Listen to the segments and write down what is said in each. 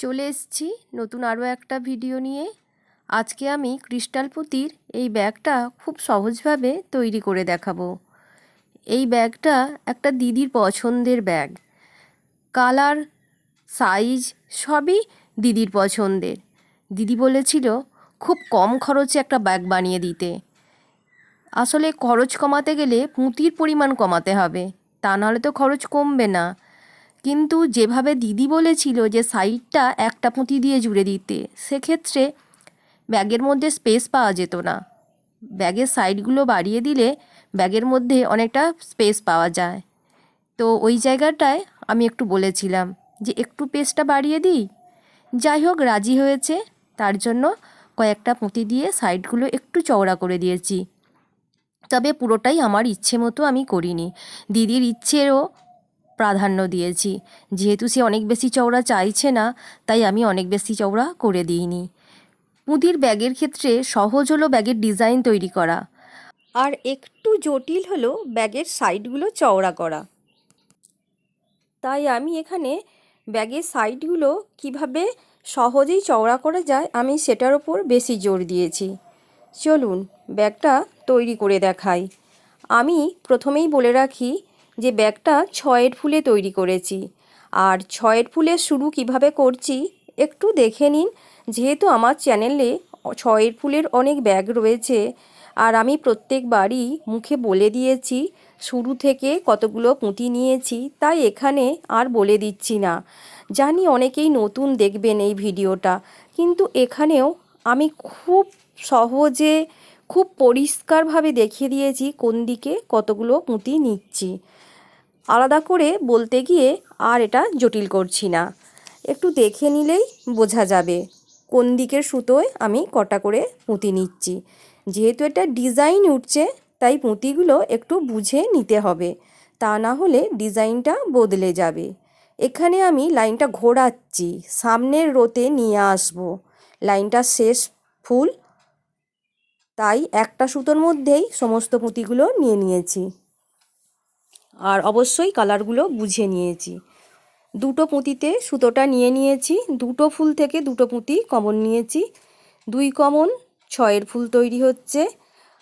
চলে এসছি নতুন আরও একটা ভিডিও নিয়ে। আজকে আমি ক্রিস্টাল পুঁতির এই ব্যাগটা খুব সহজভাবে তৈরি করে দেখাবো। এই ব্যাগটা একটা দিদির পছন্দের ব্যাগ। কালার, সাইজ সবই দিদির পছন্দের। দিদি বলেছিল, খুব কম খরচে একটা ব্যাগ বানিয়ে দিতে। আসলে খরচ কমাতে গেলে পুঁতির পরিমাণ কমাতে হবে। তা নাহলে তো খরচ কমবে না। কিন্তু যেভাবে দিদি বলেছিল যে সাইডটা একটা পুঁতি দিয়ে জুড়ে দিতে, সেক্ষেত্রে ব্যাগের মধ্যে স্পেস পাওয়া যেত না। ব্যাগের সাইডগুলো বাড়িয়ে দিলে ব্যাগের মধ্যে অনেকটা স্পেস পাওয়া যায়। তো ওই জায়গাটায় আমি একটু বলেছিলাম যে একটু পেসটা বাড়িয়ে দিই। যাই হোক, রাজি হয়েছে। তার জন্য কয়েকটা পুঁতি দিয়ে সাইডগুলো একটু চওড়া করে দিয়েছি। তবে পুরোটাই আমার ইচ্ছে মতো আমি করিনি। দিদির ইচ্ছেরও প্রাধান্য দিয়েছি। যেহেতু সে অনেক বেশি চওড়া চাইছে না, তাই আমি অনেক বেশি চওড়া করে দিইনি। পুঁতির ব্যাগের ক্ষেত্রে সহজ হলো ব্যাগের ডিজাইন তৈরি করা। আর একটু জটিল হলো ব্যাগের সাইডগুলো চওড়া করা। তাই আমি এখানে ব্যাগের সাইডগুলো কীভাবে সহজেই চওড়া করা যায়, আমি সেটার ওপর বেশি জোর দিয়েছি। চলুন, ব্যাগটা তৈরি করে দেখাই। আমি প্রথমেই বলে রাখি যে ব্যাগটা ছয়ের ফুলে তৈরি করেছি। আর ছয়ের ফুলের শুরু কীভাবে করছি একটু দেখে নিন। যেহেতু আমার চ্যানেলে ছয়ের ফুলের অনেক ব্যাগ রয়েছে, আর আমি প্রত্যেকবারই মুখে বলে দিয়েছি, শুরু থেকে কতগুলো পুঁতি নিয়েছি, তাই এখানে আর বলে দিচ্ছি না। জানি অনেকেই নতুন দেখবেন এই ভিডিওটা, কিন্তু এখানেও আমি খুব সহজে, খুব পরিষ্কারভাবে দেখিয়ে দিয়েছি কোন দিকে কতগুলো পুঁতি নিচ্ছি। আলাদা করে বলতে গিয়ে আর এটা জটিল করছি না। একটু দেখে নিলেই বোঝা যাবে কোন দিকের সুতোয় আমি কটা করে পুঁতি নিচ্ছি। যেহেতু এটা ডিজাইন উঠছে, তাই পুঁতিগুলো একটু বুঝে নিতে হবে। তা না হলে ডিজাইনটা বদলে যাবে। এখানে আমি লাইনটা ঘোরাচ্ছি, সামনের রোতে নিয়ে আসব। লাইনটা শেষ ফুল, তাই একটা সুতোর মধ্যেই সমস্ত পুঁতিগুলো নিয়ে নিয়েছি। আর অবশ্যই কালারগুলো বুঝে নিয়েছি। দুটো পুঁতিতে সুতোটা নিয়ে নিয়েছি। দুটো ফুল থেকে দুটো পুঁতি কমন নিয়েছি। দুই কমন, ছয়ের ফুল তৈরি হচ্ছে।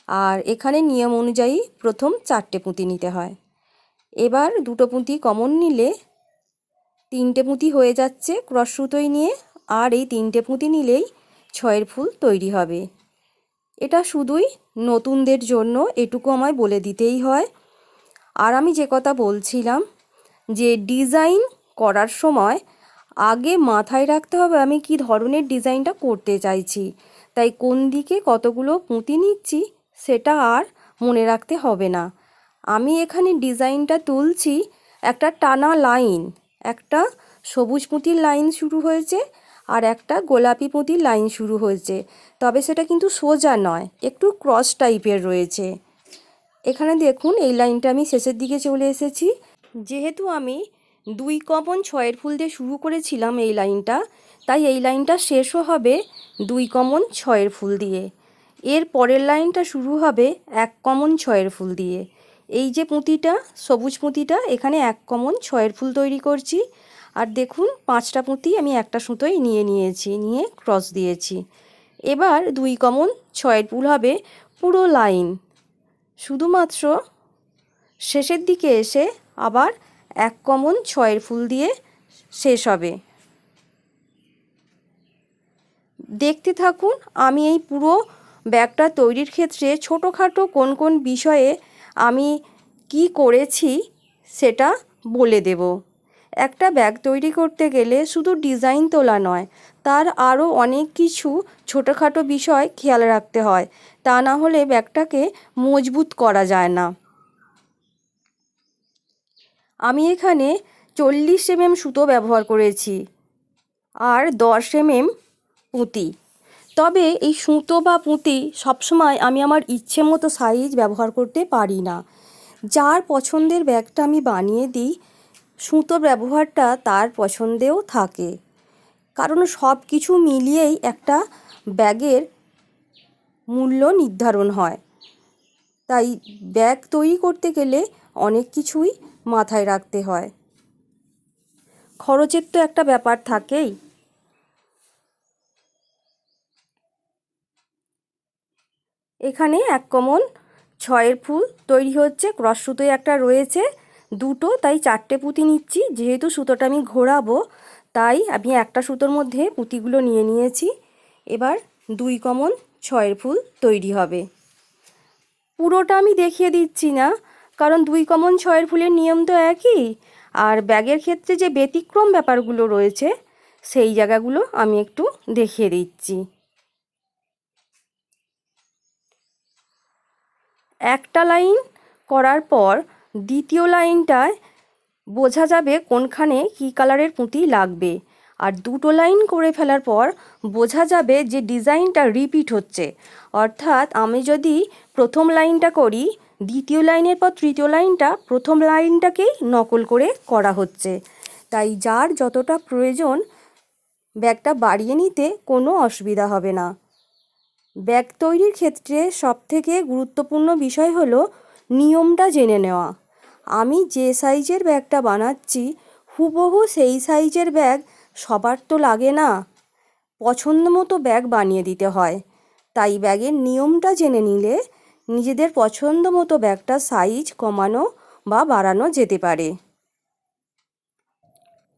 আর এখানে নিয়ম অনুযায়ী প্রথম চারটে পুঁতি নিতে হয়। এবার দুটো পুঁতি কমন নিলে তিনটে পুঁতি হয়ে যাচ্ছে ক্রস সুতোই নিয়ে। আর এই তিনটে পুঁতি নিলেই ছয়ের ফুল তৈরি হবে। এটা শুধুই নতুনদের জন্য এটুকু আমায় বলে দিতেই হয়। আর আমি যে কথা বলছিলাম যে ডিজাইন করার সময় আগে মাথায় রাখতে হবে আমি কি ধরনের ডিজাইনটা করতে চাইছি, তাই কোন দিকে কতগুলো পুঁতি নিচ্ছি সেটা আর মনে রাখতে হবে না। আমি এখানে ডিজাইনটা তুলছি একটা টানা লাইন, একটা সবুজ পুঁতির লাইন শুরু হয়েছে আর একটা গোলাপি পুঁতির লাইন শুরু হয়েছে, তবে সেটা কিন্তু সোজা নয়, একটু ক্রস টাইপের রয়েছে। এখানে দেখুন, এই লাইনটা আমি শেষের দিকে চলে এসেছি। যেহেতু আমি দুই কমন ছয়ের ফুল দিয়ে শুরু করেছিলাম এই লাইনটা, তাই এই লাইনটা শেষও হবে দুই কমন ছয়ের ফুল দিয়ে। এর পরের লাইনটা শুরু হবে এক কমন ছয়ের ফুল দিয়ে। এই যে পুঁতিটা, সবুজ পুঁতিটা, এখানে এক কমন ছয়ের ফুল তৈরি করছি। আর দেখুন, পাঁচটা পুঁতি আমি একটা সুতোই নিয়ে নিয়েছি, নিয়ে ক্রস দিয়েছি। এবার দুই কমন ছয়ের ফুল হবে পুরো লাইন। শুধুমাত্র শেষের দিকে এসে আবার এক কমন ছয়ের ফুল দিয়ে শেষ হবে। দেখতে থাকুন, আমি এই পুরো ব্যাগটা তৈরির ক্ষেত্রে ছোটোখাটো কোন কোন বিষয়ে আমি কি করেছি সেটা বলে দেব। একটা ব্যাগ তৈরি করতে গেলে শুধু ডিজাইন তোলা নয়, তার আরও অনেক কিছু ছোটোখাটো বিষয় খেয়াল রাখতে হয়। তা না হলে ব্যাগটাকে মজবুত করা যায় না। আমি এখানে চল্লিশ এমএম সুতো ব্যবহার করেছি আর দশ এমএম পুঁতি। তবে এই সুতো বা পুঁতি সবসময় আমি আমার ইচ্ছে মতো সাইজ ব্যবহার করতে পারি না। যার পছন্দের ব্যাগটা আমি বানিয়ে দিই সুতো ব্যবহারটা তার পছন্দেও থাকে। কারণ সব কিছু মিলিয়েই একটা ব্যাগের মূল্য নির্ধারণ হয়। তাই ব্যাগ তৈরি করতে গেলে অনেক কিছুই মাথায় রাখতে হয়। খরচের তো একটা ব্যাপার থাকেই। এখানে এক কমন ছয়ের ফুল তৈরি হচ্ছে। ক্রস সুতোয় একটা রয়েছে। দুটো, তাই চারটে পুঁতি নিচ্ছি। যেহেতু সুতোটা আমি ঘোরাবো, তাই আমি একটা সুতোর মধ্যে পুঁতিগুলো নিয়ে নিয়েছি। এবার দুই কমন ছয়ের ফুল তৈরি হবে। পুরোটা আমি দেখিয়ে দিচ্ছি না, কারণ দুই কমন ছয়ের ফুলের নিয়ম তো একই। আর ব্যাগের ক্ষেত্রে যে ব্যতিক্রম ব্যাপারগুলো রয়েছে, সেই জায়গাগুলো আমি একটু দেখিয়ে দিচ্ছি। একটা লাইন করার পর দ্বিতীয় লাইনটায় বোঝা যাবে কোনখানে কী কালারের পুঁতি লাগবে। আর দুটো লাইন করে ফেলার পর বোঝা যাবে যে ডিজাইনটা রিপিট হচ্ছে। অর্থাৎ আমি যদি প্রথম লাইনটা করি, দ্বিতীয় লাইনের পর তৃতীয় লাইনটা, প্রথম লাইনটাকেই নকল করে করা হচ্ছে। তাই যার যতটা প্রয়োজন ব্যাগটা বাড়িয়ে নিতে কোনো অসুবিধা হবে না। ব্যাগ তৈরির ক্ষেত্রে সবথেকে গুরুত্বপূর্ণ বিষয় হলো নিয়মটা জেনে নেওয়া। আমি যে সাইজের ব্যাগটা বানাচ্ছি, হুবহু সেই সাইজের ব্যাগ সবার তো লাগে না। পছন্দ মতো ব্যাগ বানিয়ে দিতে হয়। তাই ব্যাগের নিয়মটা জেনে নিলে নিজেদের পছন্দ মতো ব্যাগটা সাইজ কমানো বা বাড়ানো যেতে পারে।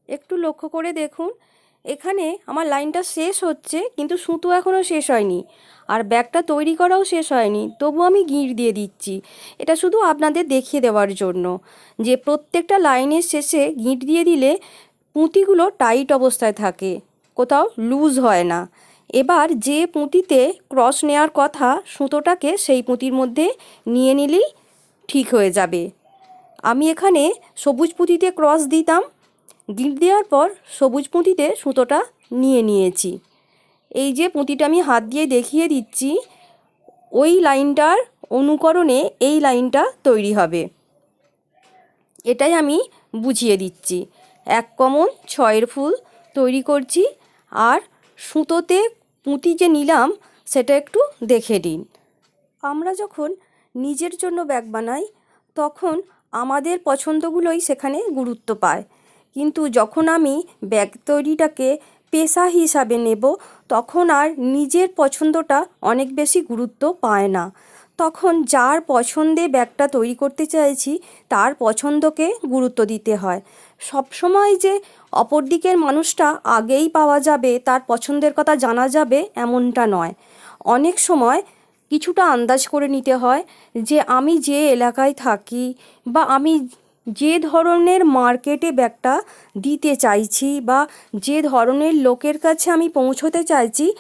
একটু লক্ষ্য করে দেখুন এখানে আমার লাইনটা শেষ হচ্ছে, কিন্তু সুতো এখনও শেষ হয়নি। আর ব্যাগটা তৈরি করাও শেষ হয়নি তবু আমি গিঁট দিয়ে দিচ্ছি। এটা শুধু আপনাদের দেখিয়ে দেওয়ার জন্য যে প্রত্যেকটা লাইনের শেষে গিঁট দিয়ে দিলে পুঁতিগুলো টাইট অবস্থায় থাকে, কোথাও লুজ হয় না। এবার যে পুঁতিতে ক্রস নেওয়ার কথা, সুতোটাকে সেই পুঁতির মধ্যে নিয়ে নিলেই ঠিক হয়ে যাবে। আমি এখানে সবুজ পুঁতিতে ক্রস দিতাম গিট দেওয়ার পর সবুজ পুঁতিতে সুতোটা নিয়ে নিয়েছি। এই যে পুঁতিটা আমি হাত দিয়ে দেখিয়ে দিচ্ছি, ওই লাইনটার অনুকরণে এই লাইনটা তৈরি হবে। এটাই আমি বুঝিয়ে দিচ্ছি। এক কমন ছয়ের ফুল তৈরি করছি আর সুতোতে পুঁতি যে নিলাম, সেটা একটু দেখে নিন। আমরা যখন নিজের জন্য ব্যাগ বানাই, তখন আমাদের পছন্দগুলোই সেখানে গুরুত্ব পায়। কিন্তু যখন আমি ব্যাগ তৈরিটাকে পেশা হিসাবে নেব, তখন আর নিজের পছন্দটা অনেক বেশি গুরুত্ব পায় না। তখন যার পছন্দে ব্যাগটা তৈরি করতে চাইছি, তার পছন্দকে গুরুত্ব দিতে হয়। সবসময় যে অপর দিকের মানুষটা আগেই পাওয়া যাবে, তার পছন্দের কথা জানা যাবে, এমনটা নয়। অনেক সময় কিছুটা আন্দাজ করে নিতে হয় যে আমি যে এলাকায় থাকি বা আমি যে ধরনের মার্কেটে ব্যাগটা দিতে চাইছি বা যে ধরনের লোকের কাছে আমি পৌঁছোতে চাইছি,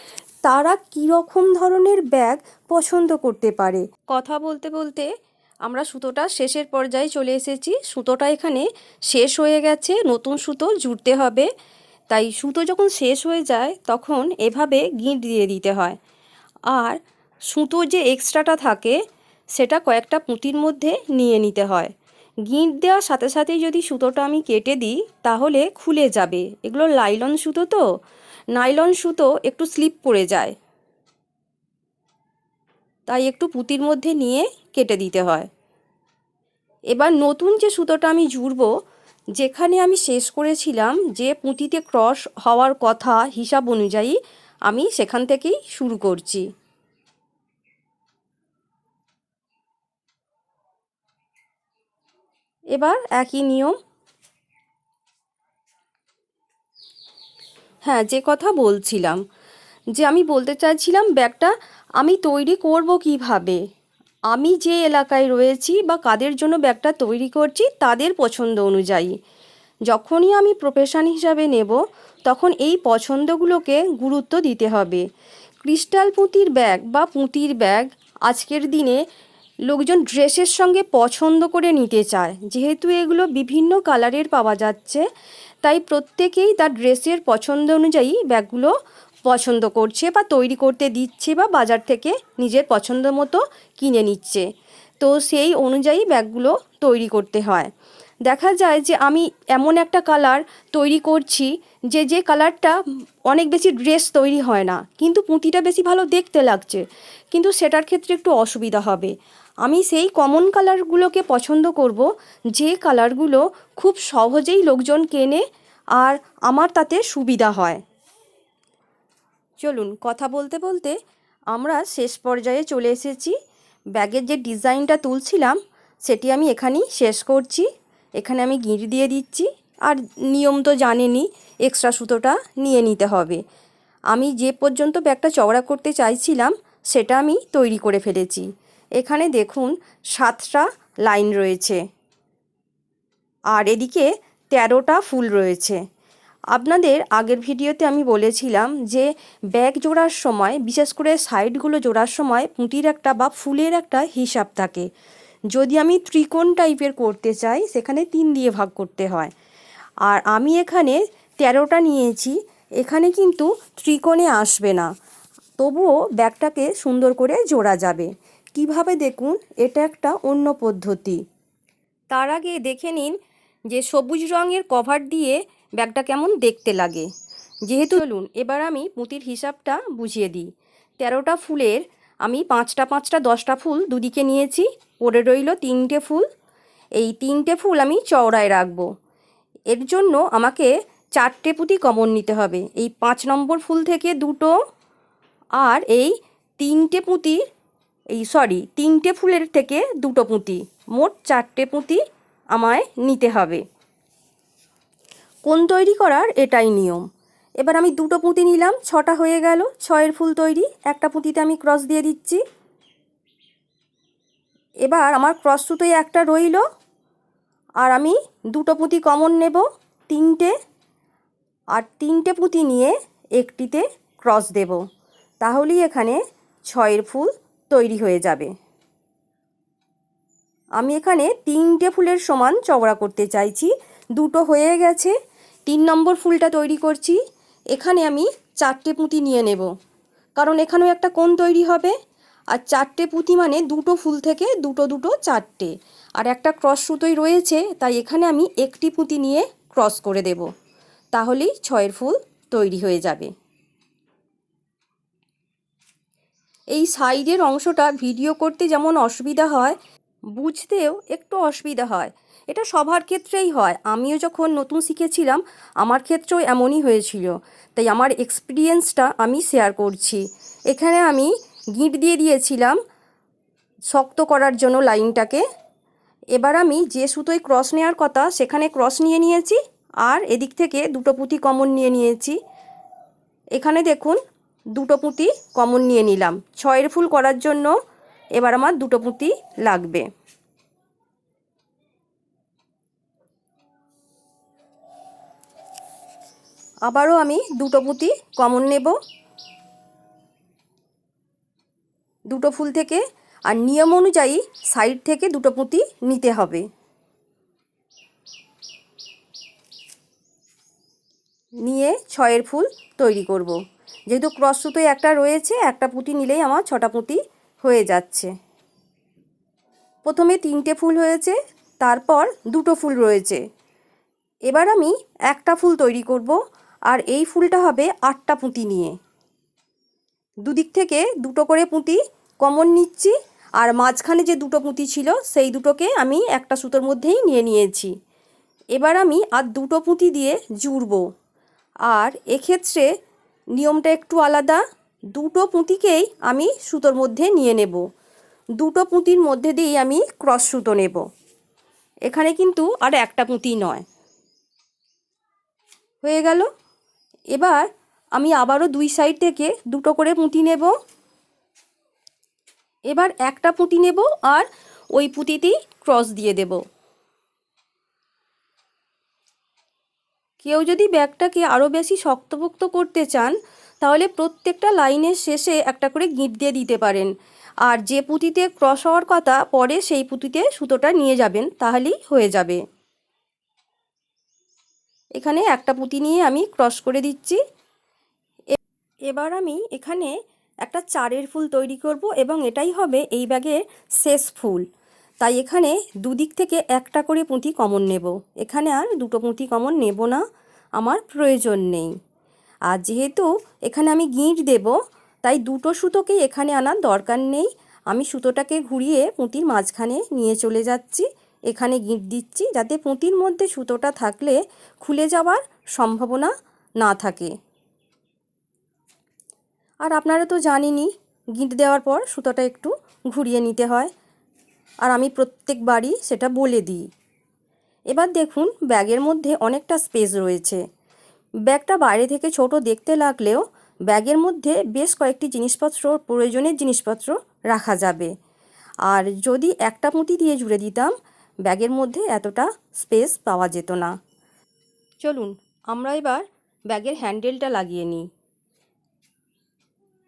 তারা কীরকম ধরনের ব্যাগ পছন্দ করতে পারে? কথা বলতে বলতে আমরা সুতোটা শেষের পর্যায়ে চলে এসেছি। সুতোটা এখানে শেষ হয়ে গেছে, নতুন সুতো জুড়তে হবে। তাই সুতো যখন শেষ হয়ে যায়, তখন এভাবে গিঁট দিয়ে দিতে হয়। আর সুতো যে এক্সট্রাটা থাকে, সেটা কয়েকটা পুঁতির মধ্যে নিয়ে নিতে হয়। গিঁট দেওয়ার সাথে সাথেই যদি সুতোটা আমি কেটে দিই, তাহলে খুলে যাবে। এগুলো লাইলন সুতো তো? নাইলন সুতো একটু স্লিপ পড়ে যায়। তাই একটু পুঁতির মধ্যে নিয়ে কেটে দিতে হয়। এবার নতুন যে সুতোটা আমি জুড়ব যেখানে আমি শেষ করেছিলাম যে পুঁতিতে ক্রস হওয়ার কথা হিসাব অনুযায়ী আমি সেখান থেকেই শুরু করছি। এবার একই নিয়ম। হ্যাঁ যে কথা বলছিলাম, যে আমি বলতে চাইছিলাম, ব্যাগটা আমি তৈরি করব কীভাবে? আমি যে এলাকায় রয়েছি বা কাদের জন্য ব্যাগটা তৈরি করছি, তাদের পছন্দ অনুযায়ী। যখনই আমি প্রফেশন হিসাবে নেব, তখন এই পছন্দগুলোকে গুরুত্ব দিতে হবে। ক্রিস্টাল পুঁতির ব্যাগ বা পুঁতির ব্যাগ আজকের দিনে লোকজন ড্রেসের সঙ্গে পছন্দ করে নিতে চায়। যেহেতু এগুলো বিভিন্ন কালারের পাওয়া যাচ্ছে, তাই প্রত্যেকেই তার ড্রেসের পছন্দ অনুযায়ী ব্যাগগুলো পছন্দ করছে বা তৈরি করতে দিচ্ছে বা বাজার থেকে নিজের পছন্দ মতো কিনে নিচ্ছে। তো সেই অনুযায়ী ব্যাগগুলো তৈরি করতে হয়। দেখা যায় যে আমি এমন একটা কালার তৈরি করছি যে যে কালারটা অনেক বেশি ড্রেস তৈরি হয় না, কিন্তু পুঁতিটা বেশি ভালো দেখতে লাগছে, কিন্তু সেটার ক্ষেত্রে একটু অসুবিধা হবে। আমি সেই কমন কালারগুলোকে পছন্দ করব, যে কালারগুলো খুব সহজেই লোকজন কেনে আর আমার তাতে সুবিধা হয়। চলুন, কথা বলতে বলতে আমরা শেষ পর্যায়ে চলে এসেছি। ব্যাগের যে ডিজাইনটা তুলছিলাম, সেটি আমি এখানেই শেষ করছি। এখানে আমি গিঁট দিয়ে দিচ্ছি। আর নিয়ম তো জানেনি এক্সট্রা সুতোটা নিয়ে নিতে হবে। আমি যে পর্যন্ত ব্যাগটা চওড়া করতে চাইছিলাম, সেটা আমি তৈরি করে ফেলেছি। এখানে দেখুন, সাতটা লাইন রয়েছে। আর এদিকে তেরোটা ফুল রয়েছে। আপনাদের আগের ভিডিওতে আমি বলেছিলাম যে, ব্যাগ জোড়ার সময়, বিশেষ করে সাইডগুলো জোড়ার সময় পুঁটির একটা বা ফুলের একটা হিসাব থাকে। যদি আমি ত্রিকোণ টাইপের করতে চাই, সেখানে তিন দিয়ে ভাগ করতে হয়। আর আমি এখানে তেরোটা নিয়েছি, এখানে কিন্তু ত্রিকোণে আসবে না। তবুও ব্যাগটাকে সুন্দর করে জোড়া যাবে। কীভাবে দেখুন, এটা একটা অন্য পদ্ধতি। তার আগে দেখে নিন যে সবুজ রঙের কভার দিয়ে ব্যাগটা কেমন দেখতে লাগে। যেহেতু চলুন, এবার আমি পুঁতির হিসাবটা বুঝিয়ে দিই। তেরোটা ফুলের আমি পাঁচটা পাঁচটা, দশটা ফুল দুদিকে নিয়েছি। পড়ে রইল তিনটে ফুল। এই তিনটে ফুল আমি চওড়ায় রাখব। এর জন্য আমাকে চারটে পুঁতি কমন নিতে হবে। এই পাঁচ নম্বর ফুল থেকে দুটো আর এই তিনটে পুঁতি, এই সরি, তিনটে ফুলের থেকে দুটো পুঁতি, মোট চারটে পুঁতি আমায় নিতে হবে। কোন তৈরি করার এটাই নিয়ম। এবার আমি দুটো পুঁতি নিলাম, ছটা হয়ে গেল, ছয়ের ফুল তৈরি, একটা পুঁতিতে আমি ক্রস দিয়ে দিচ্ছি। এবার আমার ক্রস সুতোয় একটা রইল। আর আমি দুটো পুঁতি কমন নেব, তিনটে। আর তিনটে পুঁতি নিয়ে একটিতে ক্রস দেব। তাহলেই এখানে ছয়ের ফুল তৈরি হয়ে যাবে। আমি এখানে তিনটে ফুলের সমান চওড়া করতে চাইছি। দুটো হয়ে গেছে, তিন নম্বর ফুলটা তৈরি করছি। এখানে আমি চারটে পুঁতি নিয়ে নেব। কারণ এখানেও একটা কোণ তৈরি হবে। আর চারটে পুঁতি মানে দুটো ফুল থেকে দুটো দুটো চারটে। আর একটা ক্রস সুতোই রয়েছে, তাই এখানে আমি একটি পুঁতি নিয়ে ক্রস করে দেব। তাহলেই ছয়ের ফুল তৈরি হয়ে যাবে। এই সাইডের অংশটা ভিডিও করতে যেমন অসুবিধা হয়, বুঝতেও একটু অসুবিধা হয়। এটা সবার ক্ষেত্রেই হয়। আমিও যখন নতুন শিখেছিলাম, আমার ক্ষেত্রেও এমনই হয়েছিল। তাই আমার এক্সপিরিয়েন্সটা আমি শেয়ার করছি। এখানে আমি গিঁট দিয়ে দিয়েছিলাম শক্ত করার জন্য লাইনটাকে। এবার আমি যে সুতোয় ক্রস নেওয়ার কথা সেখানে ক্রস নিয়ে নিয়েছি আর এদিক থেকে দুটো পুঁতি কমন নিয়ে নিয়েছি। এখানে দেখুন, দুটো পুঁতি কমন নিয়ে নিলাম। ছয়ের ফুল করার জন্য এবার আমার দুটো পুঁতি লাগবে। আবারও আমি দুটো পুঁতি কমন নেব। দুটো ফুল থেকে আর নিয়ম অনুযায়ী সাইড থেকে দুটো পুঁতি নিতে হবে। নিয়ে ছয়ের ফুল তৈরি করব। যেহেতু ক্রস সুতোয় একটা রয়েছে, একটা পুঁতি নিলেই আমার ছটা পুঁতি হয়ে যাচ্ছে। প্রথমে তিনটে ফুল হয়েছে, তারপর দুটো ফুল রয়েছে। এবার আমি একটা ফুল তৈরি করব, আর এই ফুলটা হবে আটটা পুঁতি নিয়ে। দুদিক থেকে দুটো করে পুঁতি কমন নিচ্ছি আর মাঝখানে যে দুটো পুঁতি ছিল, সেই দুটোকে আমি একটা সুতোর মধ্যেই নিয়ে নিয়েছি। এবার আমি আর দুটো পুঁতি দিয়ে জুড়ব। আর এক্ষেত্রে নিয়মটা একটু আলাদা। দুটো পুঁতিকেই আমি সুতোর মধ্যে নিয়ে নেব। দুটো পুঁতির মধ্যে দিয়েই আমি ক্রস সুতো নেব। এখানে কিন্তু আর একটা পুঁতি নয়। হয়ে গেল। এবার আমি আবারও দুই সাইড থেকে দুটো করে পুঁতি নেব। এবার একটা পুঁতি নেব আর ওই পুঁতিতেই ক্রস দিয়ে দেব। কেউ যদি ব্যাগটাকে আরও বেশি শক্তপোক্ত করতে চান, তাহলে প্রত্যেকটা লাইনের শেষে একটা করে গিঁট দিয়ে দিতে পারেন। আর যে পুঁতিতে ক্রস হওয়ার কথা পরে সেই পুঁতিতে সুতোটা নিয়ে যাবেন, তাহলেই হয়ে যাবে। এখানে একটা পুঁতি নিয়ে আমি ক্রস করে দিচ্ছি। এবার আমি এখানে একটা চারের ফুল তৈরি করব এবং এটাই হবে এই ব্যাগের শেষ ফুল। তাই এখানে দুদিক থেকে একটা করে পুঁতি কমন নেব। এখানে আর দুটো পুঁতি কমন নেব না, আমার প্রয়োজন নেই। আর যেহেতু এখানে আমি গিঁট দেব, তাই দুটো সুতোকেই এখানে আনার দরকার নেই। আমি সুতোটাকে ঘুরিয়ে পুঁতির মাঝখানে নিয়ে চলে যাচ্ছি। এখানে গিঁট দিচ্ছি যাতে পুঁতির মধ্যে সুতোটা থাকলে খুলে যাওয়ার সম্ভাবনা না থাকে। আর আপনারা তো জানেনই, গিঁট দেওয়ার পর সুতোটা একটু ঘুরিয়ে নিতে হয়। আর আমি প্রত্যেকবারই সেটা বলে দিই। এবার দেখুন, ব্যাগের মধ্যে অনেকটা স্পেস রয়েছে। ব্যাগটা বাইরে থেকে ছোট দেখতে লাগলেও ব্যাগের মধ্যে বেশ কয়েকটি জিনিসপত্র প্রয়োজনের জিনিসপত্র রাখা যাবে। আর যদি একটা পুঁতি দিয়ে জুড়ে দিতাম, ব্যাগের মধ্যে এতটা স্পেস পাওয়া যেত না। চলুন, আমরা এবার ব্যাগের হ্যান্ডেলটা লাগিয়ে নিই।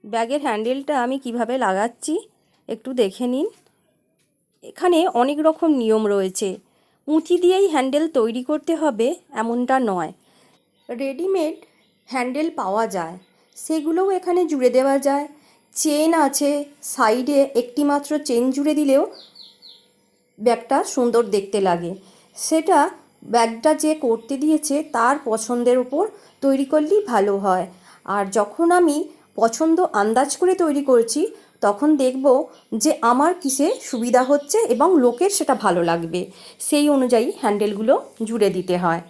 ব্যাগের হ্যান্ডেলটা আমি কীভাবে লাগাচ্ছি একটু দেখে নিন। এখানে অনেক রকম নিয়ম রয়েছে। উঁচি দিয়েই হ্যান্ডেল তৈরি করতে হবে, এমনটা নয়। রেডিমেড হ্যান্ডেল পাওয়া যায়। সেগুলোও এখানে জুড়ে দেওয়া যায়। চেন আছে, সাইডে একটি মাত্র চেন জুড়ে দিলেও ব্যাগটা সুন্দর দেখতে লাগে। সেটা ব্যাগটা যে করতে দিয়েছে তার পছন্দের ওপর তৈরি করলেই ভালো হয়। আর যখন আমি পছন্দ আন্দাজ করে তৈরি করছি, তখন দেখব যে আমার কিসে সুবিধা হচ্ছে এবং লোকের সেটা ভালো লাগবে। সেই অনুযায়ী হ্যান্ডেলগুলো জুড়ে দিতে হয়।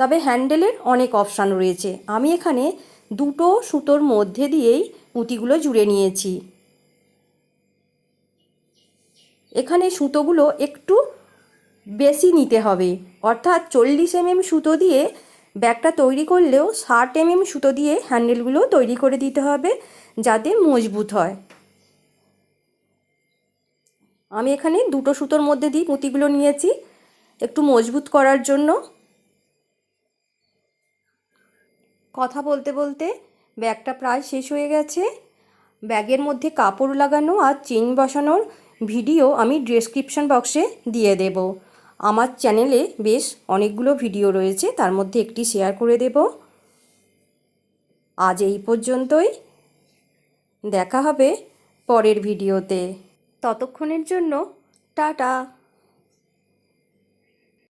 তবে হ্যান্ডেলের অনেক অপশান রয়েছে। আমি এখানে দুটো সুতোর মধ্যে দিয়েই পুঁতিগুলো জুড়ে নিয়েছি। এখানে সুতোগুলো একটু বেশি নিতে হবে। অর্থাৎ চল্লিশ এমএম সুতো দিয়ে ব্যাগটা তৈরি করলেও ষাট এমএম সুতো দিয়ে হ্যান্ডেলগুলো তৈরি করে দিতে হবে যাতে মজবুত হয়। আমি এখানে দুটো সুতোর মধ্যে দিয়ে পুঁতিগুলো নিয়েছি, একটু মজবুত করার জন্য। কথা বলতে বলতে ব্যাগটা প্রায় শেষ হয়ে গেছে। ব্যাগের মধ্যে কাপড় লাগানো আর চেন বসানোর ভিডিও আমি ডেসক্রিপশন বক্সে দিয়ে দেব। আমার চ্যানেলে বেশ অনেকগুলো ভিডিও রয়েছে, তার মধ্যে একটি শেয়ার করে দেব। আজ এই পর্যন্তই। দেখা হবে পরের ভিডিওতে। ততক্ষণের জন্য টাটা।